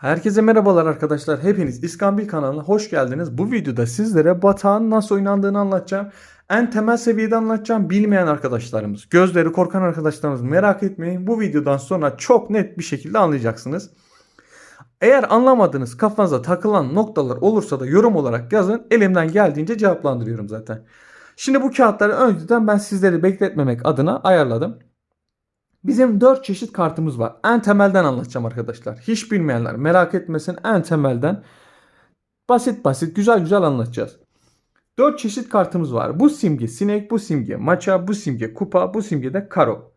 Herkese merhabalar arkadaşlar. Hepiniz İskambil kanalına hoş geldiniz. Bu videoda sizlere batağın nasıl oynandığını anlatacağım. En temel seviyede anlatacağım. Bilmeyen arkadaşlarımız, gözleri korkan arkadaşlarımız merak etmeyin. Bu videodan sonra çok net bir şekilde anlayacaksınız. Eğer anlamadığınız kafanıza takılan noktalar olursa da yorum olarak yazın. Elimden geldiğince cevaplandırıyorum zaten. Şimdi bu kağıtları önceden ben sizleri bekletmemek adına ayarladım. Bizim 4 çeşit kartımız var. En temelden anlatacağım arkadaşlar. Hiç bilmeyenler merak etmesin en temelden basit basit güzel güzel anlatacağız. 4 çeşit kartımız var. Bu simge sinek, bu simge maça, bu simge kupa, bu simge de karo.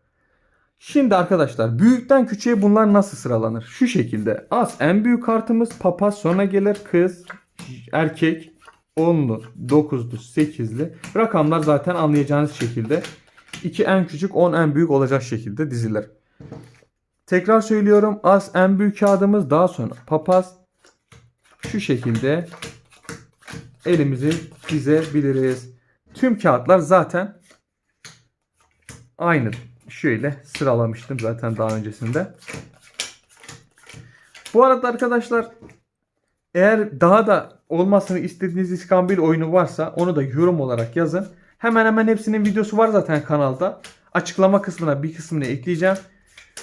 Şimdi arkadaşlar büyükten küçüğe bunlar nasıl sıralanır? Şu şekilde. Az en büyük kartımız papaz sonra gelir kız, erkek, 10'lu, 9'lu, 8'li. Rakamlar zaten anlayacağınız şekilde. 2 en küçük 10 en büyük olacak şekilde dizilir. Tekrar söylüyorum. Az en büyük kağıdımız daha sonra papaz. Şu şekilde elimizi dizebiliriz. Tüm kağıtlar zaten aynı. Şöyle sıralamıştım zaten daha öncesinde. Bu arada arkadaşlar eğer daha da olmasını istediğiniz iskambil oyunu varsa onu da yorum olarak yazın. Hemen hemen hepsinin videosu var zaten kanalda. Açıklama kısmına bir kısmını ekleyeceğim.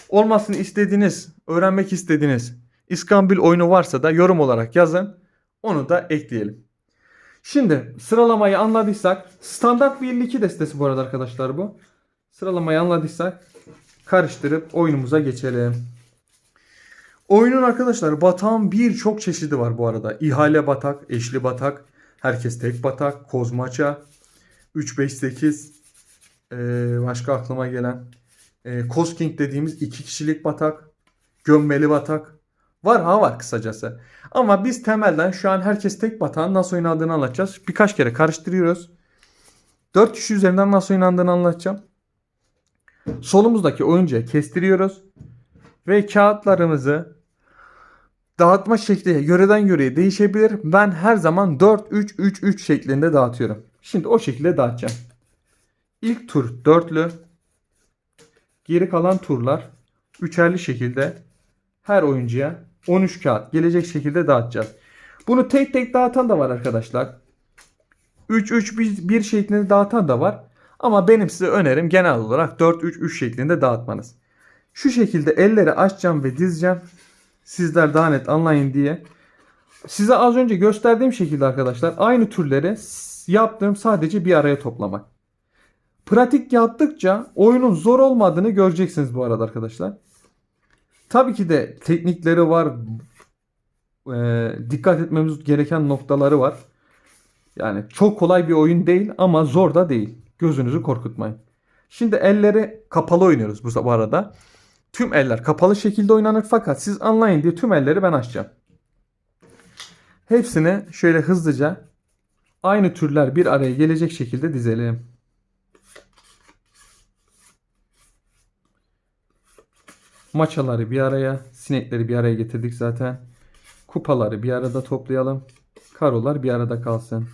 Olmasını istediğiniz, öğrenmek istediğiniz İskambil oyunu varsa da yorum olarak yazın. Onu da ekleyelim. Şimdi sıralamayı anladıysak standart bir 52 destesi bu arada arkadaşlar bu. Sıralamayı anladıysak karıştırıp oyunumuza geçelim. Oyunun arkadaşlar batağın birçok çeşidi var bu arada. İhale batak, eşli batak, herkes tek batak, kozmaça, 3 5 8 ee, başka aklıma gelen ee, King dediğimiz iki kişilik batak, gömmeli batak var ha var kısacası. Ama biz temelden şu an herkes tek batağın nasıl oynandığını anlatacağız. Birkaç kere karıştırıyoruz. 4 kişi üzerinden nasıl oynandığını anlatacağım. Solumuzdaki oyuncuya kestiriyoruz. Ve kağıtlarımızı dağıtma şekli yöreden yöreye değişebilir. Ben her zaman 4-3-3-3 şeklinde dağıtıyorum. Şimdi o şekilde dağıtacağım. İlk tur dörtlü. Geri kalan turlar üçerli şekilde her oyuncuya 13 kağıt gelecek şekilde dağıtacağız. Bunu tek tek dağıtan da var arkadaşlar. 3-3-1 şeklinde dağıtan da var. Ama benim size önerim genel olarak 4-3-3 şeklinde dağıtmanız. Şu şekilde elleri açacağım ve dizeceğim. Sizler daha net anlayın diye. Size az önce gösterdiğim şekilde arkadaşlar aynı türleri yaptığım sadece bir araya toplamak. Pratik yaptıkça oyunun zor olmadığını göreceksiniz bu arada arkadaşlar. Tabii ki de teknikleri var. Ee, dikkat etmemiz gereken noktaları var. Yani çok kolay bir oyun değil ama zor da değil. Gözünüzü korkutmayın. Şimdi elleri kapalı oynuyoruz bu arada. Tüm eller kapalı şekilde oynanır fakat siz anlayın diye tüm elleri ben açacağım. Hepsini şöyle hızlıca aynı türler bir araya gelecek şekilde dizelim. Maçaları bir araya, sinekleri bir araya getirdik zaten. Kupaları bir arada toplayalım. Karolar bir arada kalsın.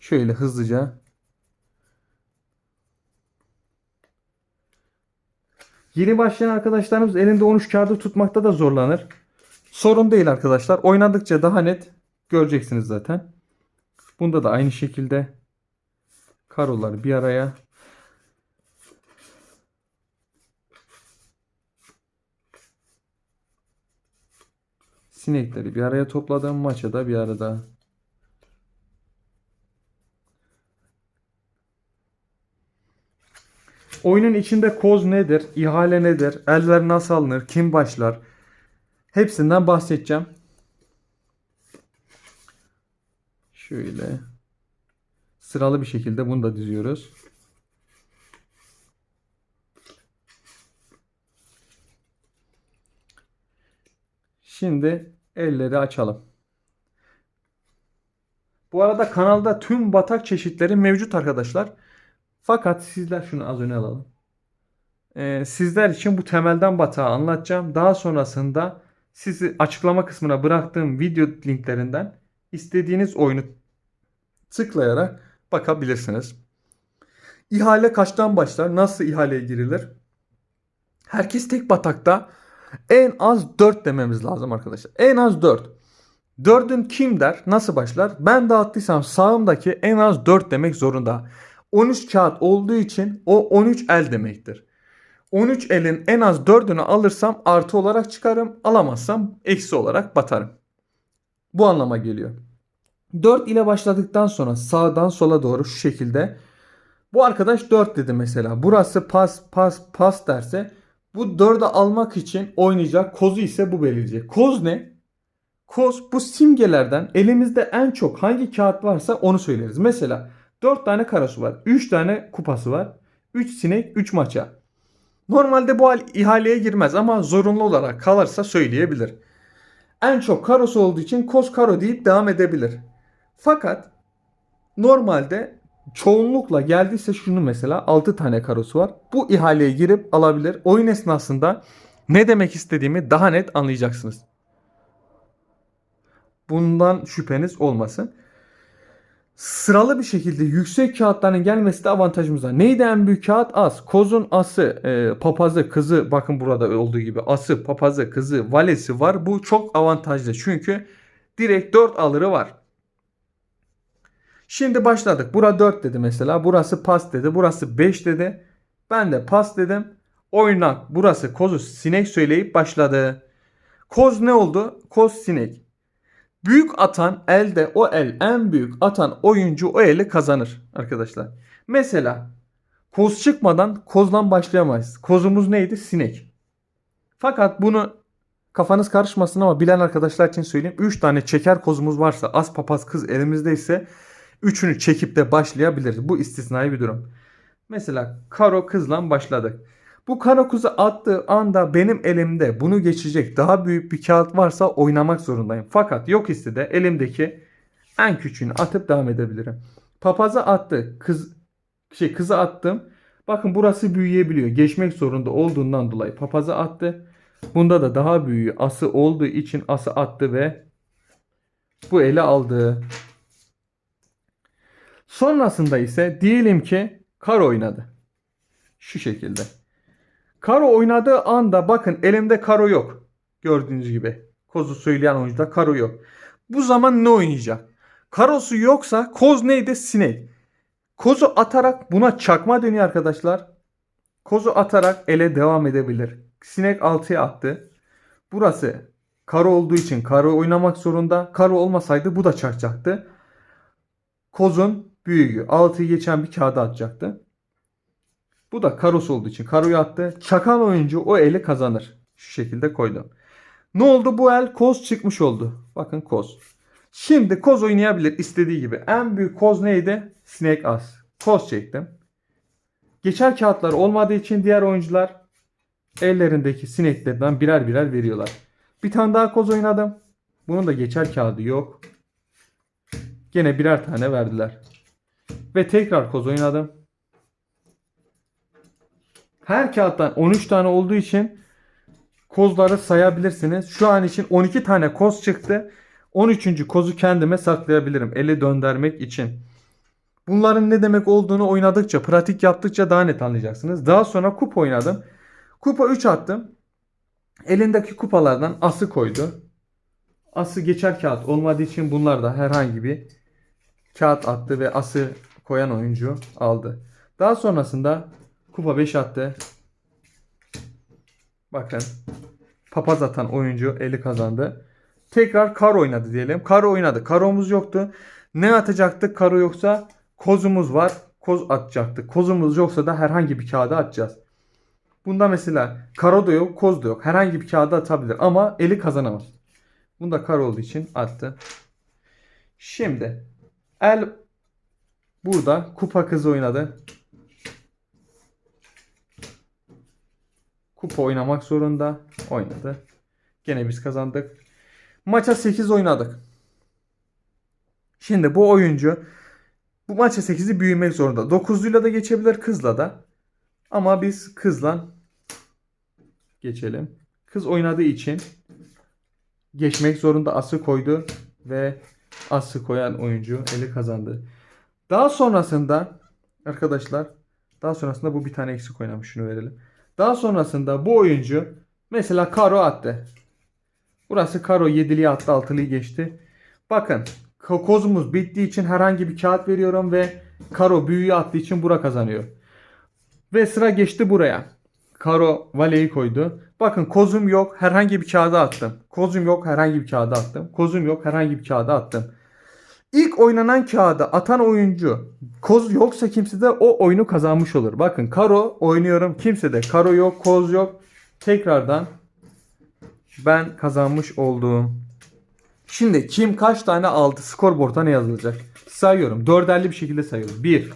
Şöyle hızlıca. Yeni başlayan arkadaşlarımız elinde 13 kağıdı tutmakta da zorlanır. Sorun değil arkadaşlar. Oynadıkça daha net göreceksiniz zaten. Bunda da aynı şekilde karolar bir araya. Sinekleri bir araya topladım. Maça da bir arada. Oyunun içinde koz nedir? ihale nedir? Elver nasıl alınır? Kim başlar? Hepsinden bahsedeceğim. Şöyle sıralı bir şekilde bunu da diziyoruz. Şimdi elleri açalım. Bu arada kanalda tüm batak çeşitleri mevcut arkadaşlar. Fakat sizler şunu az öne alalım. Ee, sizler için bu temelden batağı anlatacağım. Daha sonrasında sizi açıklama kısmına bıraktığım video linklerinden istediğiniz oyunu tıklayarak bakabilirsiniz. İhale kaçtan başlar? Nasıl ihaleye girilir? Herkes tek batakta En az 4 dememiz lazım arkadaşlar. En az 4. 4'ün kim der? Nasıl başlar? Ben dağıttıysam sağımdaki en az 4 demek zorunda. 13 kağıt olduğu için o 13 el demektir. 13 elin en az 4'ünü alırsam artı olarak çıkarım. Alamazsam eksi olarak batarım. Bu anlama geliyor. 4 ile başladıktan sonra sağdan sola doğru şu şekilde. Bu arkadaş 4 dedi mesela. Burası pas pas pas derse bu 4'ü almak için oynayacak. Kozu ise bu belirleyecek. Koz ne? Koz bu simgelerden elimizde en çok hangi kağıt varsa onu söyleriz. Mesela 4 tane karası var. 3 tane kupası var. 3 sinek 3 maça. Normalde bu hal ihaleye girmez ama zorunlu olarak kalırsa söyleyebilir. En çok karosu olduğu için koz karo deyip devam edebilir. Fakat normalde çoğunlukla geldiyse şunu mesela 6 tane karosu var. Bu ihaleye girip alabilir. Oyun esnasında ne demek istediğimi daha net anlayacaksınız. Bundan şüpheniz olmasın. Sıralı bir şekilde yüksek kağıtların gelmesi de avantajımız var. Neydi en büyük kağıt? As. Kozun ası, e, papazı, kızı bakın burada olduğu gibi ası, papazı, kızı, valesi var. Bu çok avantajlı. Çünkü direkt 4 alırı var. Şimdi başladık. Bura 4 dedi mesela. Burası pas dedi. Burası 5 dedi. Ben de pas dedim. Oynak burası kozu sinek söyleyip başladı. Koz ne oldu? Koz sinek. Büyük atan elde o el en büyük atan oyuncu o eli kazanır arkadaşlar. Mesela koz çıkmadan kozdan başlayamayız. Kozumuz neydi? Sinek. Fakat bunu kafanız karışmasın ama bilen arkadaşlar için söyleyeyim. 3 tane çeker kozumuz varsa az papaz kız elimizdeyse üçünü çekip de başlayabiliriz. Bu istisnai bir durum. Mesela karo kızla başladık. Bu karo kızı attığı anda benim elimde bunu geçecek daha büyük bir kağıt varsa oynamak zorundayım. Fakat yok ise de elimdeki en küçüğünü atıp devam edebilirim. Papaza attı. Kız şey kızı attım. Bakın burası büyüyebiliyor. Geçmek zorunda olduğundan dolayı papaza attı. Bunda da daha büyüğü ası olduğu için ası attı ve bu eli aldı. Sonrasında ise diyelim ki karo oynadı. Şu şekilde. Karo oynadığı anda bakın elimde karo yok. Gördüğünüz gibi. Kozu söyleyen oyuncuda karo yok. Bu zaman ne oynayacak? Karosu yoksa koz neydi? Sinek. Kozu atarak buna çakma dönüyor arkadaşlar. Kozu atarak ele devam edebilir. Sinek 6'ya attı. Burası karo olduğu için karo oynamak zorunda. Karo olmasaydı bu da çakacaktı. Kozun büyüğü 6'yı geçen bir kağıda atacaktı. Bu da karosu olduğu için karoyu attı. Çakan oyuncu o eli kazanır. Şu şekilde koydum. Ne oldu? Bu el koz çıkmış oldu. Bakın koz. Şimdi koz oynayabilir istediği gibi. En büyük koz neydi? Sinek as. Koz çektim. Geçer kağıtlar olmadığı için diğer oyuncular ellerindeki sineklerden birer birer veriyorlar. Bir tane daha koz oynadım. Bunun da geçer kağıdı yok. Gene birer tane verdiler. Ve tekrar koz oynadım. Her kağıttan 13 tane olduğu için kozları sayabilirsiniz. Şu an için 12 tane koz çıktı. 13. kozu kendime saklayabilirim. Eli döndürmek için. Bunların ne demek olduğunu oynadıkça, pratik yaptıkça daha net anlayacaksınız. Daha sonra kupa oynadım. Kupa 3 attım. Elindeki kupalardan ası koydu. Ası geçer kağıt olmadığı için bunlar da herhangi bir kağıt attı ve ası koyan oyuncu aldı. Daha sonrasında kupa 5 attı. Bakın. Papaz atan oyuncu eli kazandı. Tekrar kar oynadı diyelim. Kar oynadı. Karomuz yoktu. Ne atacaktık karo yoksa? Kozumuz var. Koz atacaktık. Kozumuz yoksa da herhangi bir kağıda atacağız. Bunda mesela karo da yok, koz da yok. Herhangi bir kağıda atabilir ama eli kazanamaz. Bunda kar olduğu için attı. Şimdi el burada kupa kızı oynadı. Kupa oynamak zorunda. Oynadı. Gene biz kazandık. Maça 8 oynadık. Şimdi bu oyuncu bu maça 8'i büyümek zorunda. 9'luyla da geçebilir kızla da. Ama biz kızla geçelim. Kız oynadığı için geçmek zorunda ası koydu ve ası koyan oyuncu eli kazandı. Daha sonrasında arkadaşlar daha sonrasında bu bir tane eksik oynamış şunu verelim. Daha sonrasında bu oyuncu Mesela karo attı. Burası karo 7'liği attı 6'lıyı geçti. Bakın ko- kozumuz bittiği için herhangi bir kağıt veriyorum ve karo büyüğü attığı için bura kazanıyor. Ve sıra geçti buraya. Karo valeyi koydu. Bakın kozum yok herhangi bir kağıda attım. Kozum yok herhangi bir kağıda attım. Kozum yok herhangi bir kağıda attım. İlk oynanan kağıda atan oyuncu koz yoksa kimse de o oyunu kazanmış olur. Bakın karo oynuyorum kimse de karo yok koz yok. Tekrardan ben kazanmış oldum. Şimdi kim kaç tane aldı skorboard'a ne yazılacak? Sayıyorum. Dörderli bir şekilde sayıyorum. 1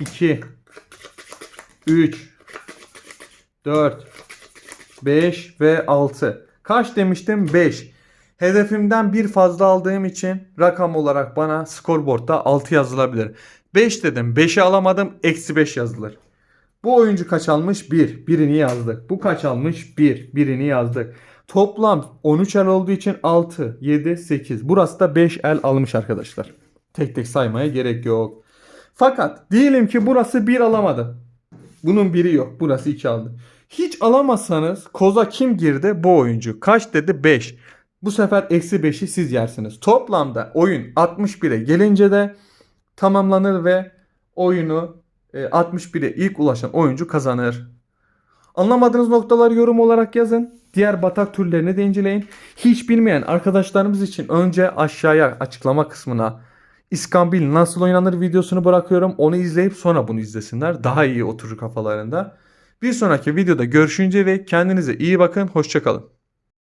2 3 4 5 ve 6. Kaç demiştim? 5. Hedefimden bir fazla aldığım için rakam olarak bana skorboardta 6 yazılabilir. 5 dedim. 5'i alamadım. Eksi 5 yazılır. Bu oyuncu kaç almış? 1. Birini yazdık. Bu kaç almış? 1. Birini yazdık. Toplam 13 el olduğu için 6, 7, 8. Burası da 5 el almış arkadaşlar. Tek tek saymaya gerek yok. Fakat diyelim ki burası 1 alamadı. Bunun biri yok. Burası 2 aldı. Hiç alamazsanız koza kim girdi? Bu oyuncu. Kaç dedi? 5. Bu sefer eksi 5'i siz yersiniz. Toplamda oyun 61'e gelince de tamamlanır ve oyunu e, 61'e ilk ulaşan oyuncu kazanır. Anlamadığınız noktaları yorum olarak yazın. Diğer batak türlerini de inceleyin. Hiç bilmeyen arkadaşlarımız için önce aşağıya açıklama kısmına İskambil nasıl oynanır videosunu bırakıyorum. Onu izleyip sonra bunu izlesinler. Daha iyi oturur kafalarında. Bir sonraki videoda görüşünce ve kendinize iyi bakın. Hoşçakalın.